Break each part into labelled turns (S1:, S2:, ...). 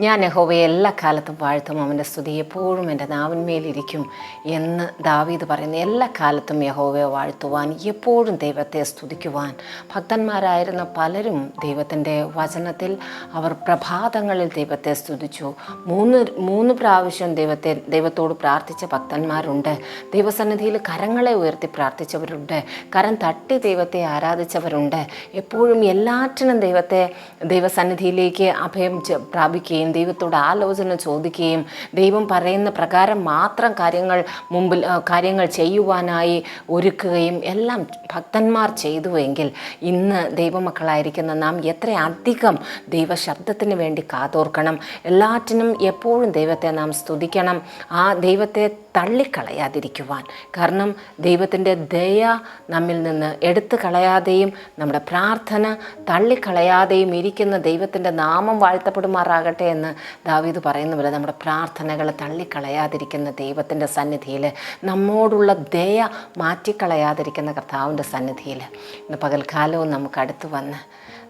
S1: ഞാൻ യഹോവയെ എല്ലാ കാലത്തും വാഴ്ത്തും അവന്റെ സ്തുതി എപ്പോഴും എന്റെ നാവിന്മേലിരിക്കും എന്ന് ദാവീദ് പറയുന്ന. എല്ലാ കാലത്തും യഹോവയെ വാഴ്ത്തുവാൻ എപ്പോഴും ദൈവത്തെ സ്തുതിക്കുവാൻ. ഭക്തന്മാരായിരുന്ന പലരും ദൈവത്തിന്റെ വചനത്തിൽ അവർ പ്രഭാതങ്ങളിൽ ദൈവത്തെ സ്തുതിച്ചു. മൂന്ന് മൂന്ന് പ്രാവശ്യം ദൈവത്തെ ദൈവത്തോട് പ്രാർത്ഥിച്ച ഭക്തന്മാരുണ്ട്. ദൈവസന്നിധിയിൽ കരങ്ങളെ ഉയർത്തി പ്രാർത്ഥിച്ചവരുണ്ട്. കരം തട്ടി ദൈവത്തെ ആരാധിച്ചവരുണ്ട്. എപ്പോഴും എല്ലാറ്റിനും ദൈവത്തെ ദൈവസന്നിധിയിലേക്ക് അഭയം ചെ- പ്രാപിക്കുകയും ദൈവത്തോട് ആലോചന ചോദിക്കുകയും ദൈവം പറയുന്ന പ്രകാരം മാത്രം കാര്യങ്ങൾ മുമ്പിൽ കാര്യങ്ങൾ ചെയ്യുവാനായി ഒരുക്കുകയും എല്ലാം ഭക്തന്മാർ ചെയ്തുവെങ്കിൽ ഇന്ന് ദൈവമക്കളായിരിക്കുന്ന നാം എത്രയധികം ദൈവശബ്ദത്തിന് വേണ്ടി കാതോർക്കണം. എല്ലാറ്റിനും എപ്പോഴും ദൈവത്തെ നാം സ്തുതിക്കണം. ആ ദൈവത്തെ തള്ളിക്കളയാതിരിക്കുവാൻ. കാരണം ദൈവത്തിന്റെ ദയ നമ്മിൽ നിന്ന് എടുത്തു കളയാതെയും നമ്മുടെ പ്രാർത്ഥന തള്ളിക്കളയാതെയും ഇരിക്കുന്ന ദൈവത്തിന്റെ നാമം വാഴ്ത്തപ്പെടുമാറാകട്ടെ എന്ന് ദാവീദ് പറയുന്ന പോലെ നമ്മുടെ പ്രാർത്ഥനകൾ തള്ളിക്കളയാതിരിക്കുന്ന ദൈവത്തിന്റെ സന്നിധിയിൽ നമ്മോടുള്ള ദയ മാറ്റിക്കളയാതിരിക്കുന്ന കർത്താവിന്റെ സന്നിധിയിൽ. ഇന്ന് പകൽക്കാലവും നമുക്ക് അടുത്ത് വന്ന്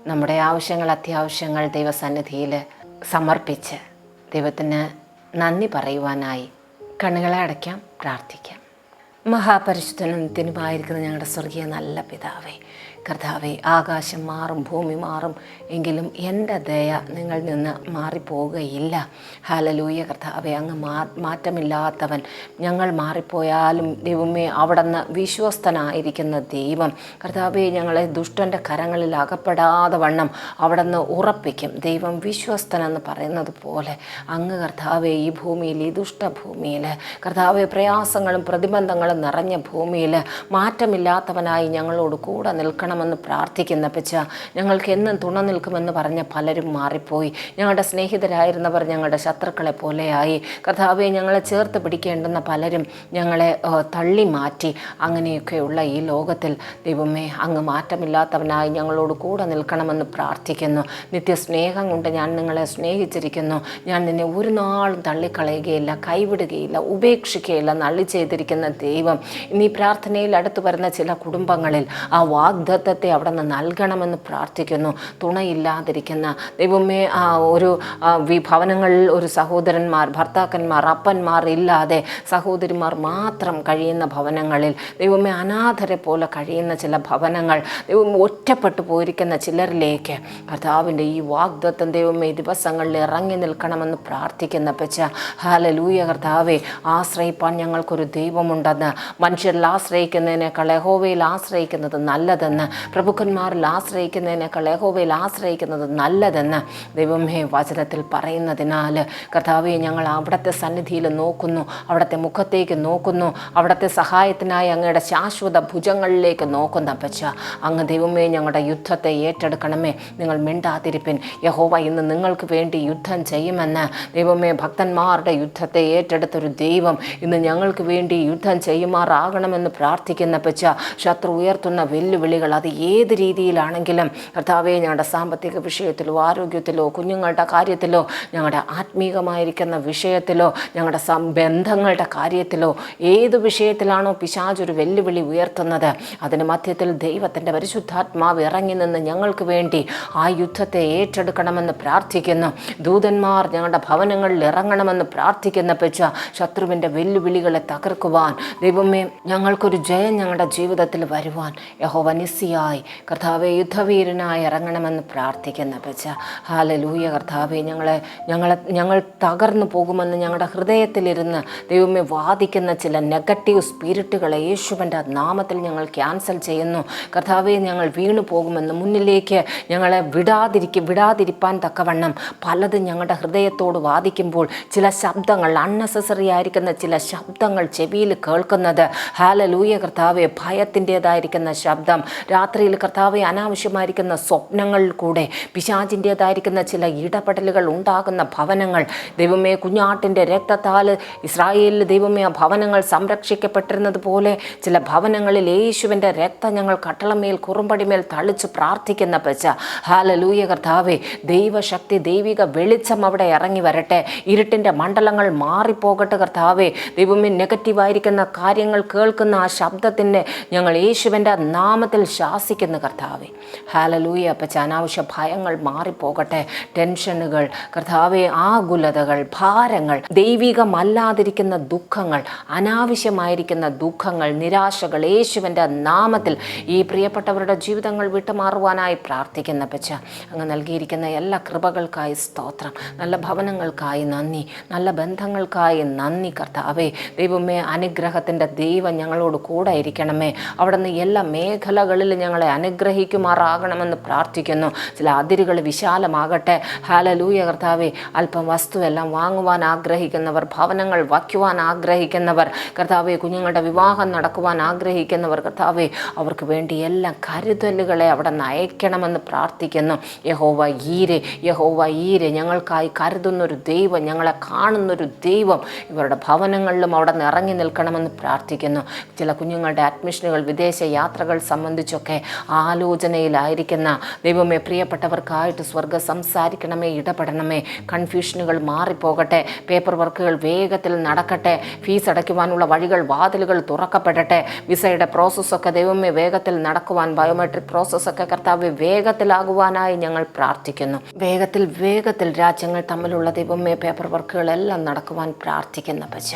S1: നമ്മുടെ ആവശ്യങ്ങൾ അത്യാവശ്യങ്ങൾ ദൈവസന്നിധിയിൽ സമർപ്പിച്ച് ദൈവത്തിന് നന്ദി പറയുവാനായി കണ്ണുകളെ അടയ്ക്കാം പ്രാർത്ഥിക്കാം. മഹാപരിശുദ്ധനും നിത്യനുമായിരിക്കുന്ന ഞങ്ങളുടെ സ്വർഗീയ നല്ല പിതാവേ കർത്താവെ ആകാശം മാറും ഭൂമി മാറും എങ്കിലും എന്റെ ദയ നിങ്ങളിൽ നിന്ന് മാറിപ്പോവുകയില്ല. ഹാലലൂയ കർത്താവെ അങ്ങ് മാ മാറ്റമില്ലാത്തവൻ ഞങ്ങൾ മാറിപ്പോയാലും ദൈവമേ അവിടുന്ന് വിശ്വസ്തനായിരിക്കുന്ന ദൈവം കർത്താവെ ഞങ്ങളെ ദുഷ്ടന്റെ കരങ്ങളിൽ അകപ്പെടാതെ വണ്ണം അവിടുന്ന് ഉറപ്പിക്കും. ദൈവം വിശ്വസ്തനെന്ന് പറയുന്നത് പോലെ അങ്ങ് കർത്താവെ ഈ ഭൂമിയിൽ ഈ ദുഷ്ടഭൂമിയിൽ കർത്താവെ പ്രയാസങ്ങളും പ്രതിബന്ധങ്ങളും നിറഞ്ഞ ഭൂമിയിൽ മാറ്റമില്ലാത്തവനായി ഞങ്ങളോട് കൂടെ നിൽക്കണമെന്ന് പ്രാർത്ഥിക്കുന്ന പച്ച ഞങ്ങൾക്ക് എന്നും തുണ നിൽക്കുമെന്ന് പറഞ്ഞ പലരും മാറിപ്പോയി. ഞങ്ങളുടെ സ്നേഹിതരായിരുന്നവർ ഞങ്ങളുടെ ശത്രുക്കളെ പോലെയായി. കർത്താവെ ഞങ്ങളെ ചേർത്ത് പിടിക്കേണ്ടുന്ന പലരും ഞങ്ങളെ തള്ളി മാറ്റി. അങ്ങനെയൊക്കെയുള്ള ഈ ലോകത്തിൽ ദൈവമേ അങ്ങ് മാറ്റമില്ലാത്തവനായി ഞങ്ങളോട് കൂടെ നിൽക്കണമെന്ന് പ്രാർത്ഥിക്കുന്നു. നിത്യസ്നേഹം കൊണ്ട് ഞാൻ നിങ്ങളെ സ്നേഹിച്ചിരിക്കുന്നു. ഞാൻ നിന്നെ ഒരു നാളും തള്ളിക്കളയുകയില്ല കൈവിടുകയില്ല ഉപേക്ഷിക്കുകയില്ല നള്ളി ചെയ്തിരിക്കുന്ന ദൈവം ഇന്ന് ഈ പ്രാർത്ഥനയിൽ അടുത്തു വരുന്ന ചില കുടുംബങ്ങളിൽ ആ വാഗ്ദത്തത്തെ അവിടെ നിന്ന് നൽകണമെന്ന് പ്രാർത്ഥിക്കുന്നു. തുണയില്ലാതിരിക്കുന്ന ദൈവമേ ഒരു വിഭവനങ്ങളിൽ ഭവനങ്ങളിൽ ഒരു സഹോദരന്മാർ ഭർത്താക്കന്മാർ അപ്പന്മാർ ഇല്ലാതെ സഹോദരിമാർ മാത്രം കഴിയുന്ന ഭവനങ്ങളിൽ ദൈവമേ അനാഥരെ പോലെ കഴിയുന്ന ചില ഭവനങ്ങൾ ദൈവം ഒറ്റപ്പെട്ടു പോയിരിക്കുന്ന ചിലരിലേക്ക് കർത്താവിന്റെ ഈ വാഗ്ദത്തം ദൈവമേ ദിവസങ്ങളിൽ ഇറങ്ങി നിൽക്കണമെന്ന് പ്രാർത്ഥിക്കുന്ന പെച്ച ഹാലലൂയ കർത്താവെ ആശ്രയിപ്പാൻ ഞങ്ങൾക്കൊരു ദൈവമുണ്ടെന്ന് മനുഷ്യരിൽ ആശ്രയിക്കുന്നതിനേക്കാൾ യഹോവയിൽ ആശ്രയിക്കുന്നത് നല്ലതെന്ന് പ്രഭുക്കന്മാരിൽ ആശ്രയിക്കുന്നതിനേക്കാൾ യഹോവയിൽ ആശ്രയിക്കുന്നത് നല്ലതെന്ന് ദൈവമേ വചനത്തിൽ പറയുന്നതിനാൽ കർത്താവെ ഞങ്ങൾ അവിടുത്തെ സന്നിധിയിൽ നോക്കുന്നു അവിടുത്തെ മുഖത്തേക്ക് നോക്കുന്നു അവിടുത്തെ സഹായത്തിനായി അങ്ങയുടെ ശാശ്വത ഭുജങ്ങളിലേക്ക് നോക്കുന്ന പച്ച അങ്ങ് ദൈവമേ ഞങ്ങളുടെ യുദ്ധത്തെ ഏറ്റെടുക്കണമേ. നിങ്ങൾ മിണ്ടാതിരിപ്പിൻ. യഹോവ ഇന്ന് നിങ്ങൾക്ക് വേണ്ടി യുദ്ധം ചെയ്യുമെന്ന് ദൈവമേ ഭക്തന്മാരുടെ യുദ്ധത്തെ ഏറ്റെടുത്തൊരു ദൈവം ഇന്ന് ഞങ്ങൾക്ക് വേണ്ടി യുദ്ധം ചെയ്യുമാറാകണമെന്ന് പ്രാർത്ഥിക്കുന്ന പച്ച ശത്രു ഉയർത്തുന്ന വെല്ലുവിളികൾ അത് ഏത് രീതിയിലാണെങ്കിലും കർത്താവെ ഞങ്ങളുടെ സാമ്പത്തിക വിഷയത്തിലോ ആരോഗ്യത്തിലോ കുഞ്ഞുങ്ങളുടെ കാര്യത്തിലോ ഞങ്ങളുടെ ആത്മീകമായിരിക്കുന്ന വിഷയത്തിലോ ഞങ്ങളുടെ സംബന്ധങ്ങളുടെ കാര്യത്തിലോ ഏത് വിഷയത്തിലാണോ പിശാച് ഒരു വെല്ലുവിളി ഉയർത്തുന്നത് അതിന് മധ്യത്തിൽ ദൈവത്തിന്റെ പരിശുദ്ധാത്മാവ് ഇറങ്ങി നിന്ന് ഞങ്ങൾക്ക് വേണ്ടി ആ യുദ്ധത്തെ ഏറ്റെടുക്കണമെന്ന് പ്രാർത്ഥിക്കുന്നു. ദൂതന്മാർ ഞങ്ങളുടെ ഭവനങ്ങളിൽ ഇറങ്ങണമെന്ന് പ്രാർത്ഥിക്കുന്ന പച്ച ശത്രുവിന്റെ വെല്ലുവിളികളെ തകർക്കുവാൻ ദൈവമേ ഞങ്ങൾക്കൊരു ജയം ഞങ്ങളുടെ ജീവിതത്തിൽ വരുവാൻ യഹോവ നിസ്സിയായി. കർത്താവെ യുദ്ധവീരനായി ഇറങ്ങണമെന്ന് പ്രാർത്ഥിക്കുന്ന പെച്ച ഹാലലൂയ കർത്താവെ ഞങ്ങളെ ഞങ്ങളെ ഞങ്ങൾ തകർന്നു പോകുമെന്ന് ഞങ്ങളുടെ ഹൃദയത്തിലിരുന്ന് ദൈവമേ വാദിക്കുന്ന ചില നെഗറ്റീവ് സ്പിരിറ്റുകളെ യേശുവിന്റെ നാമത്തിൽ ഞങ്ങൾ ക്യാൻസൽ ചെയ്യുന്നു. കർത്താവെ ഞങ്ങൾ വീണു പോകുമെന്ന് മുന്നിലേക്ക് ഞങ്ങളെ വിടാതിരിക്കും വിടാതിരിപ്പാൻ തക്കവണ്ണം പലതും ഞങ്ങളുടെ ഹൃദയത്തോട് വാദിക്കുമ്പോൾ ചില ശബ്ദങ്ങൾ അൺനെസസറി ആയിരിക്കുന്ന ചില ശബ്ദങ്ങൾ ചെവിയിൽ കേൾക്കുന്നത് ഹാലലൂയ കർത്താവെ ഭയത്തിന്റെതായിരിക്കുന്ന ശബ്ദം. രാത്രിയിൽ കർത്താവെ അനാവശ്യമായിരിക്കുന്ന സ്വപ്നങ്ങളിൽ കൂടെ പിശാചിന്റെതായിരിക്കുന്ന ചില ഇടപെടലുകൾ ഉണ്ടാകുന്ന ഭവനങ്ങൾ. ദൈവമേ കുഞ്ഞാട്ടിന്റെ രക്തത്താൽ ഇസ്രായേലിൽ ദൈവമേ ആ ഭവനങ്ങൾ സംരക്ഷിക്കപ്പെട്ടിരുന്നത് പോലെ ചില ഭവനങ്ങളിൽ യേശുവിന്റെ രക്തം ഞങ്ങൾ കട്ടളമേൽ കുറുമ്പടിമേൽ തളിച്ച് പ്രാർത്ഥിക്കുന്ന പച്ച ഹാലലൂയ കർത്താവെ ദൈവശക്തി ദൈവിക വെളിച്ചം അവിടെ ഇറങ്ങി വരട്ടെ. ഇരുട്ടിന്റെ മണ്ഡലങ്ങൾ മാറിപ്പോകട്ടെ കർത്താവെ. ദൈവമേ നെഗറ്റീവായിരിക്കുന്ന കാര്യങ്ങൾ കേൾക്കുന്ന ആ ശബ്ദത്തിന്റെ ഞങ്ങൾ യേശുവിന്റെ നാമത്തിൽ ശാസിക്കുന്ന കർത്താവെ. ഹാലലൂയ അപ്പച്ച അനാവശ്യ ഭയങ്ങൾ മാറിപ്പോകട്ടെ. ടെൻഷനുകൾ കർത്താവെ ആകുലതകൾ ഭാരങ്ങൾ ദൈവികമല്ലാതിരിക്കുന്ന ദുഃഖങ്ങൾ അനാവശ്യമായിരിക്കുന്ന ദുഃഖങ്ങൾ നിരാശകൾ യേശുവിന്റെ നാമത്തിൽ ഈ പ്രിയപ്പെട്ടവരുടെ ജീവിതങ്ങൾ വിട്ടുമാറുവാനായി പ്രാർത്ഥിക്കുന്ന പച്ച അങ്ങ് നൽകിയിരിക്കുന്ന എല്ലാ കൃപകൾക്കായി സ്തോത്രം. നല്ല ഭവനങ്ങൾക്കായി നന്ദി. നല്ല ബന്ധങ്ങൾക്കായി നന്ദി കർത്താവെ. ദൈവമേ അനുഗ്രഹത്തിന്റെ ദൈവം ഞങ്ങളോട് കൂടെ ഇരിക്കണമേ. അവിടെ നിന്ന് എല്ലാ മേഖലകളിലും ഞങ്ങളെ അനുഗ്രഹിക്കുമാറാകണമെന്ന് പ്രാർത്ഥിക്കുന്നു. ചില അതിരുകൾ വിശാലമാകട്ടെ. ഹാലലൂയ കർത്താവെ അല്പം വസ്തുവെല്ലാം വാങ്ങുവാൻ ആഗ്രഹിക്കുന്നവർ ഭവനങ്ങൾ വയ്ക്കുവാൻ ആഗ്രഹിക്കുന്നവർ കർത്താവെ കുഞ്ഞുങ്ങളുടെ വിവാഹം നടക്കുവാൻ ആഗ്രഹിക്കുന്നവർ കർത്താവെ അവർക്ക് വേണ്ടി എല്ലാ കരുതലുകളെ അവിടെ നയക്കണമെന്ന് പ്രാർത്ഥിക്കുന്നു. യഹോവ ഈരെ യഹോവ ഈരെ ഞങ്ങൾക്കായി കരുതുന്നൊരു ദൈവം ഞങ്ങളെ കാണുന്നൊരു ദൈവം ഇവരുടെ ഭവനങ്ങളിലും അവിടെ നിന്ന് ഇറങ്ങി നിൽക്കണമെന്ന് പ്രാർത്ഥിക്കുന്നു. ചില കുഞ്ഞുങ്ങളുടെ അഡ്മിഷനുകൾ വിദേശ യാത്രകൾ സംബന്ധിച്ചൊക്കെ ആലോചനയിലായിരിക്കുന്ന ദൈവമേ പ്രിയപ്പെട്ടവർക്കായിട്ട് സ്വർഗം സംസാരിക്കണമേ ഇടപെടണമേ. കൺഫ്യൂഷനുകൾ മാറിപ്പോകട്ടെ പേപ്പർ വർക്കുകൾ വേഗത്തിൽ നടക്കട്ടെ ഫീസ് അടയ്ക്കുവാനുള്ള വഴികൾ വാതിലുകൾ തുറക്കപ്പെടട്ടെ. വിസയുടെ പ്രോസസ്സൊക്കെ ദൈവമേ വേഗത്തിൽ നടക്കുവാൻ ബയോമെട്രിക് പ്രോസസ്സൊക്കെ കർത്താവ് വേഗത്തിലാകുവാനായി ഞങ്ങൾ പ്രാർത്ഥിക്കുന്നു. വേഗത്തിൽ വേഗത്തിൽ രാജ്യങ്ങൾ തമ്മിലുള്ള ദൈവമേ പേപ്പർ വർക്കുകളെല്ലാം നടക്കുവാൻ പ്രാർത്ഥിക്കുന്ന പച്ച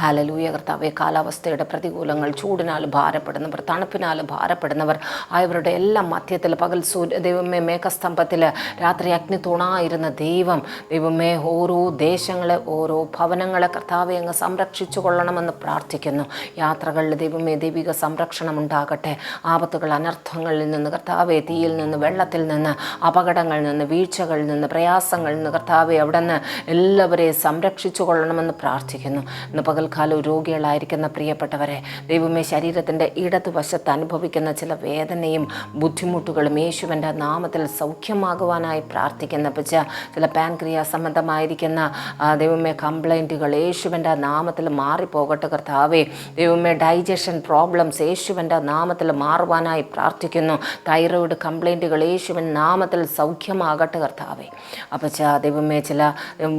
S1: ഹാലലൂയ കർത്താവെ കാലാവസ്ഥയുടെ പ്രതികൂലങ്ങൾ ചൂടിനാൽ ഭാരപ്പെടുന്നവർ തണുപ്പിനാൽ ഭാരപ്പെടുന്നവർ ആയവരുടെ എല്ലാം മധ്യത്തിൽ പകൽ സൂര്യ ദൈവമേ മേഘസ്തംഭത്തിൽ രാത്രി അഗ്നി തൂണായിരുന്ന ദൈവം. ദൈവമേ ഓരോ ദേശങ്ങളെ ഓരോ ഭവനങ്ങളെ കർത്താവെ അങ്ങ് സംരക്ഷിച്ചു കൊള്ളണമെന്ന് പ്രാർത്ഥിക്കുന്നു. യാത്രകളിൽ ദൈവമേ ദൈവിക സംരക്ഷണം ഉണ്ടാകട്ടെ. ആപത്തുകൾ അനർത്ഥങ്ങളിൽ നിന്ന് കർത്താവെ തീയിൽ നിന്ന് വെള്ളത്തിൽ നിന്ന് അപകടങ്ങളിൽ നിന്ന് വീഴ്ചകളിൽ നിന്ന് പ്രയാസങ്ങളിൽ നിന്ന് കർത്താവെ അവിടെ നിന്ന് എല്ലാവരെയും സംരക്ഷിച്ചു കൊള്ളണമെന്ന് പ്രാർത്ഥിക്കുന്നു. ഇന്ന് പകൽക്കാലം രോഗികളായിരിക്കുന്ന പ്രിയപ്പെട്ടവരെ ദൈവമേ ശരീരത്തിന്റെ ഇടതുവശത്ത് അനുഭവിക്കുന്ന ചില വേദനയും ബുദ്ധിമുട്ടുകളും യേശുവിന്റെ നാമത്തിൽ സൗഖ്യമാകുവാനായി പ്രാർത്ഥിക്കുന്ന പച്ച ചില പാൻക്രിയ സംബന്ധമായിരിക്കുന്ന ദൈവമേ കംപ്ലൈന്റുകൾ യേശുവിന്റെ നാമത്തിൽ മാറിപ്പോകട്ടെ കർത്താവേ. ദൈവമേ ഡൈജഷൻ പ്രോബ്ലംസ് യേശുവിന്റെ നാമത്തിൽ മാറുവാനായി പ്രാർത്ഥിക്കുന്നു. തൈറോയിഡ് കംപ്ലൈന്റുകൾ യേശുവിൻ നാമത്തിൽ സൗഖ്യമാകട്ടെ കർത്താവേ. അപ്പോൾ ചാ ദൈവമേ ചില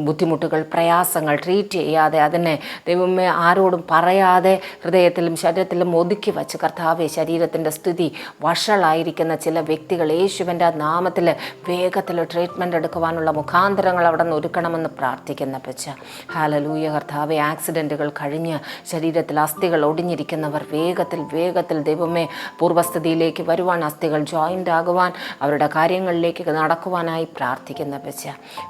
S1: ബുദ്ധിമുട്ടുകൾ പ്രയാസങ്ങൾ ട്രീറ്റ് ചെയ്യാതെ അതിനെ ദൈവമേ ആരോടും പറയാതെ ഹൃദയത്തിലും ശരീരത്തിലും ഒതുക്കി വച്ച് കർത്താവെ ശരീരത്തിന്റെ സ്ഥിതി വഷളായിരിക്കുന്ന ചില വ്യക്തികൾ യേശുവിന്റെ നാമത്തിൽ വേഗത്തിൽ ട്രീറ്റ്മെന്റ് എടുക്കുവാനുള്ള മുഖാന്തരങ്ങൾ അവിടെ നിന്ന് ഒരുക്കണമെന്ന് പ്രാർത്ഥിക്കുന്ന പച്ച ഹാലലൂയ കർത്താവെ ആക്സിഡന്റുകൾ കഴിഞ്ഞ് ശരീരത്തിൽ അസ്ഥികൾ ഒടിഞ്ഞിരിക്കുന്നവർ വേഗത്തിൽ വേഗത്തിൽ ദൈവമേ പൂർവസ്ഥിതിയിലേക്ക് വരുവാൻ അസ്ഥികൾ ജോയിന്റ് ആകുവാൻ അവരുടെ കാര്യങ്ങളിലേക്ക് നടക്കുവാനായി പ്രാർത്ഥിക്കുന്ന പച്ച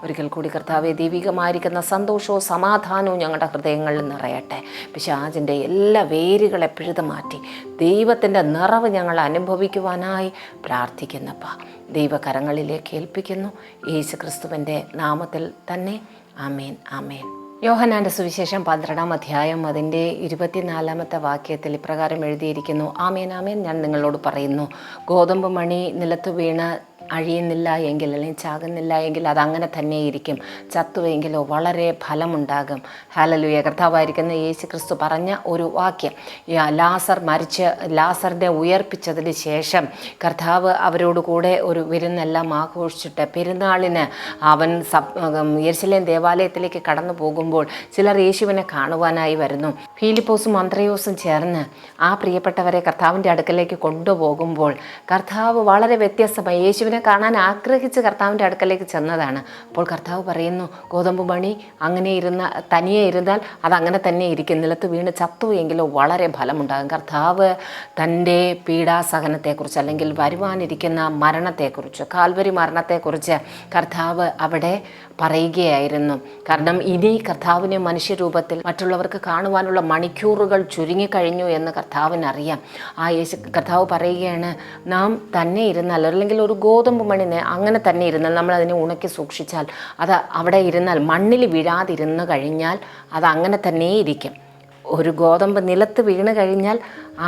S1: ഒരിക്കൽ കൂടി കർത്താവെ ദൈവികമായിരിക്കുന്ന സന്തോഷവും സമാധാനവും ഞങ്ങളുടെ ഹൃദയങ്ങളിൽ നിറയട്ടെ. പിശാചിന്റെ എല്ലാ വേരുകളെ പിഴുതു മാറ്റി ദൈവത്തിന്റെ നിറവ് ഞങ്ങൾ അനുഭവിക്കുവാനായി പ്രാർത്ഥിക്കുന്നപ്പ. ദൈവകരങ്ങളിലേക്ക് ഏൽപ്പിക്കുന്നു. യേശു ക്രിസ്തുവിന്റെ നാമത്തിൽ തന്നെ ആമേൻ ആമേൻ. യോഹനാന്റെ സുവിശേഷം പന്ത്രണ്ടാം അധ്യായം അതിന്റെ ഇരുപത്തിനാലാമത്തെ വാക്യത്തിൽ ഇപ്രകാരം എഴുതിയിരിക്കുന്നു. ആമേൻ ആമേൻ. ഞാൻ നിങ്ങളോട് പറയുന്നു ഗോതമ്പ് മണി നിലത്ത് വീണ് അഴിയുന്നില്ല എങ്കിൽ അല്ലെങ്കിൽ ചാകുന്നില്ല എങ്കിൽ അത് അങ്ങനെ തന്നെ ഇരിക്കും ചത്തുവെങ്കിലോ വളരെ ഫലമുണ്ടാകും. ഹാലലുയ കർത്താവായിരിക്കുന്ന യേശു ക്രിസ്തു പറഞ്ഞ ഒരു വാക്യം. ലാസർ മരിച്ച് ലാസറിനെ ഉയർപ്പിച്ചതിന് ശേഷം കർത്താവ് അവരോട് കൂടെ ഒരു വിരുന്നെല്ലാം ആഘോഷിച്ചിട്ട് പെരുന്നാളിന് അവൻ സബ് യെരുശലേം ദേവാലയത്തിലേക്ക് കടന്നു പോകുമ്പോൾ ചിലർ യേശുവിനെ കാണുവാനായി വരുന്നു. ഫീലിപ്പോസും മന്ത്രയോസും ചേർന്ന് ആ പ്രിയപ്പെട്ടവരെ കർത്താവിന്റെ അടുക്കലേക്ക് കൊണ്ടുപോകുമ്പോൾ കർത്താവ് വളരെ വ്യത്യസ്തമായി യേശുവിനെ കാണാൻ ആഗ്രഹിച്ച് കർത്താവിന്റെ അടുക്കലേക്ക് ചെന്നതാണ്. അപ്പോൾ കർത്താവ് പറയുന്നു ഗോതമ്പ് മണി അങ്ങനെ ഇരുന്ന തനിയെ ഇരുന്നാൽ അത് അങ്ങനെ തന്നെ ഇരിക്കും. നിലത്ത് വീണ് ചത്തു എങ്കിലോ വളരെ ഫലമുണ്ടാകും. കർത്താവ് തന്റെ പീഡാസഹനത്തെക്കുറിച്ച് അല്ലെങ്കിൽ വരുവാനിരിക്കുന്ന മരണത്തെക്കുറിച്ച് കാൽവരി മരണത്തെക്കുറിച്ച് കർത്താവ് അവിടെ പറയുകയായിരുന്നു. കാരണം ഇനി കർത്താവിനെ മനുഷ്യരൂപത്തിൽ മറ്റുള്ളവർക്ക് കാണുവാനുള്ള മണിക്കൂറുകൾ ചുരുങ്ങിക്കഴിഞ്ഞു എന്ന് കർത്താവിനറിയാം. ആ യേശു കർത്താവ് പറയുകയാണ് നാം തന്നെ ഇരുന്നാൽ അല്ലെങ്കിൽ ഒരു ഗോതമ്പ് മണ്ണിനെ അങ്ങനെ തന്നെ ഇരുന്നാൽ നമ്മൾ അതിനെ ഉണക്കി സൂക്ഷിച്ചാൽ അത് അവിടെ ഇരുന്നാൽ മണ്ണിൽ വീഴാതിരുന്ന് കഴിഞ്ഞാൽ അത് അങ്ങനെ തന്നെ ഇരിക്കും. ഒരു ഗോതമ്പ് നിലത്ത് വീണ് കഴിഞ്ഞാൽ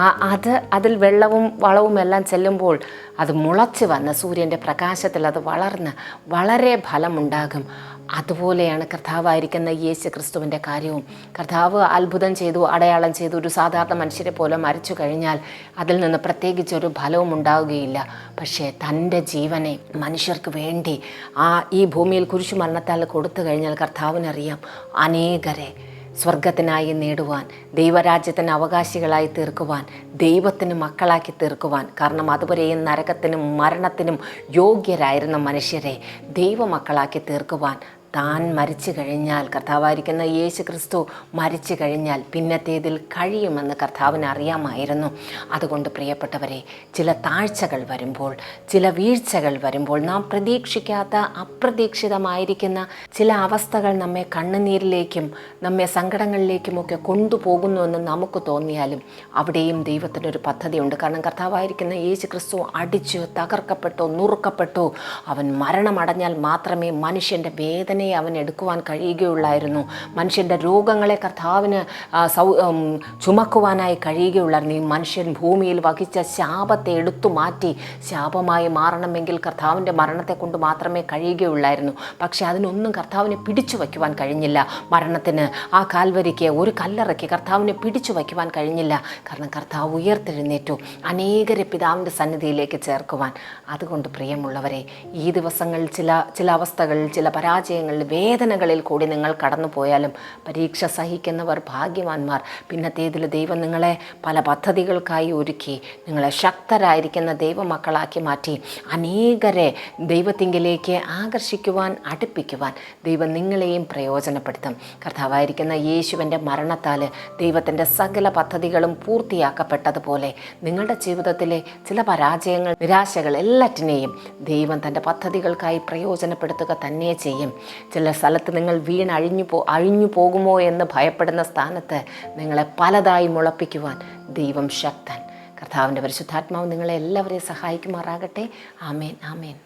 S1: ആ അത് അതിൽ വെള്ളവും വളവും എല്ലാം ചെല്ലുമ്പോൾ അത് മുളച്ച് വന്ന് സൂര്യന്റെ പ്രകാശത്തിൽ അത് വളർന്ന് വളരെ ഫലമുണ്ടാകും. അതുപോലെയാണ് കർത്താവായിരിക്കുന്ന യേശു ക്രിസ്തുവിന്റെ കാര്യവും. കർത്താവ് അത്ഭുതം ചെയ്തു അടയാളം ചെയ്തു ഒരു സാധാരണ മനുഷ്യരെ പോലെ മരിച്ചു കഴിഞ്ഞാൽ അതിൽ നിന്ന് പ്രത്യേകിച്ച് ഒരു ഫലവും ഉണ്ടാവുകയില്ല. പക്ഷേ തന്റെ ജീവനെ മനുഷ്യർക്ക് വേണ്ടി ആ ഈ ഭൂമിയിൽ കുരിശു മരണത്താൽ കൊടുത്തു കഴിഞ്ഞാൽ കർത്താവിനറിയാം അനേകരെ സ്വർഗത്തിനായി നേടുവാൻ ദൈവരാജ്യത്തിന് അവകാശികളായി തീർക്കുവാൻ ദൈവത്തിന് മക്കളാക്കി തീർക്കുവാൻ. കാരണം അതുവരെയും നരകത്തിനും മരണത്തിനും യോഗ്യരായിരുന്ന മനുഷ്യരെ ദൈവമക്കളാക്കി തീർക്കുവാൻ താൻ മരിച്ചു കഴിഞ്ഞാൽ കർത്താവായിരിക്കുന്ന യേശു ക്രിസ്തു മരിച്ചു കഴിഞ്ഞാൽ പിന്നത്തേതിൽ കഴിയുമെന്ന് കർത്താവിന് അറിയാമായിരുന്നു. അതുകൊണ്ട് പ്രിയപ്പെട്ടവരെ ചില താഴ്ചകൾ വരുമ്പോൾ ചില വീഴ്ചകൾ വരുമ്പോൾ നാം പ്രതീക്ഷിക്കാത്ത അപ്രതീക്ഷിതമായിരിക്കുന്ന ചില അവസ്ഥകൾ നമ്മെ കണ്ണുനീരിലേക്കും നമ്മെ സങ്കടങ്ങളിലേക്കുമൊക്കെ കൊണ്ടുപോകുന്നുവെന്ന് നമുക്ക് തോന്നിയാലും അവിടെയും ദൈവത്തിനൊരു പദ്ധതിയുണ്ട്. കാരണം കർത്താവായിരിക്കുന്ന യേശു ക്രിസ്തു അടിച്ചു തകർക്കപ്പെട്ടോ നുറുക്കപ്പെട്ടോ. അവൻ മരണമടഞ്ഞാൽ മാത്രമേ മനുഷ്യന്റെ വേദനയെ അവൻ എടുക്കുവാൻ കഴിയുകയുള്ളായിരുന്നു. മനുഷ്യന്റെ രോഗങ്ങളെ കർത്താവിന് സൗ ചുമക്കുവാനായി കഴിയുകയുള്ളായിരുന്നു. ഈ മനുഷ്യൻ ഭൂമിയിൽ വഹിച്ച ശാപത്തെ എടുത്തു മാറ്റി ശാപമായി മാറണമെങ്കിൽ കർത്താവിന്റെ മരണത്തെ കൊണ്ട് മാത്രമേ കഴിയുകയുള്ളായിരുന്നു. പക്ഷെ അതിനൊന്നും കർത്താവിനെ പിടിച്ചു വയ്ക്കുവാൻ കഴിഞ്ഞില്ല. മരണത്തിന് ആ കാൽവരിക്ക് ഒരു കല്ലറയ്ക്ക് കർത്താവിനെ പിടിച്ചു വയ്ക്കുവാൻ കഴിഞ്ഞില്ല. കാരണം കർത്താവ് ഉയർത്തെഴുന്നേറ്റു. അനേകരെ പിതാവിന്റെ സന്നിധിയിലേക്ക് ചേർക്കുവാൻ. അതുകൊണ്ട് പ്രിയമുള്ളവരെ ഈ ദിവസങ്ങളിൽ ചില ചില അവസ്ഥകളിൽ ചില പരാജയങ്ങളിൽ വേദനകളിൽ കൂടി നിങ്ങൾ കടന്നു പോയാലും പരീക്ഷ സഹിക്കുന്നവർ ഭാഗ്യവാന്മാർ. പിന്നത്തേതിൽ ദൈവം നിങ്ങളെ പല പദ്ധതികൾക്കായി ഒരുക്കി നിങ്ങളെ ശക്തരായിരിക്കുന്ന ദൈവമക്കളാക്കി മാറ്റി അനേകരെ ദൈവത്തിങ്കിലേക്ക് ആകർഷിക്കുവാൻ അടുപ്പിക്കുവാൻ ദൈവം നിങ്ങളെയും പ്രയോജനപ്പെടുത്തും. കർത്താവായിരിക്കുന്ന യേശുവിന്റെ മരണത്താൽ ദൈവത്തിന്റെ സകല പദ്ധതികളും പൂർത്തിയാക്കപ്പെട്ടതുപോലെ നിങ്ങളുടെ ജീവിതത്തിലെ ചില പരാജയങ്ങൾ നിരാശകൾ എല്ലാറ്റിനെയും ദൈവം തന്റെ പദ്ധതികൾക്കായി പ്രയോജനപ്പെടുത്തുക തന്നെ ചെയ്യും. ചില സ്ഥലത്ത് നിങ്ങൾ വീണഴിഞ്ഞു പോ അഴിഞ്ഞു പോകുമോ എന്ന് ഭയപ്പെടുന്ന സ്ഥാനത്ത് നിങ്ങളെ പലതായി മുളപ്പിക്കുവാൻ ദൈവം ശക്തൻ. കർത്താവിന്റെ പരിശുദ്ധാത്മാവ് നിങ്ങളെ എല്ലാവരെയും സഹായിക്കുമാറാകട്ടെ. ആമേൻ ആമേൻ.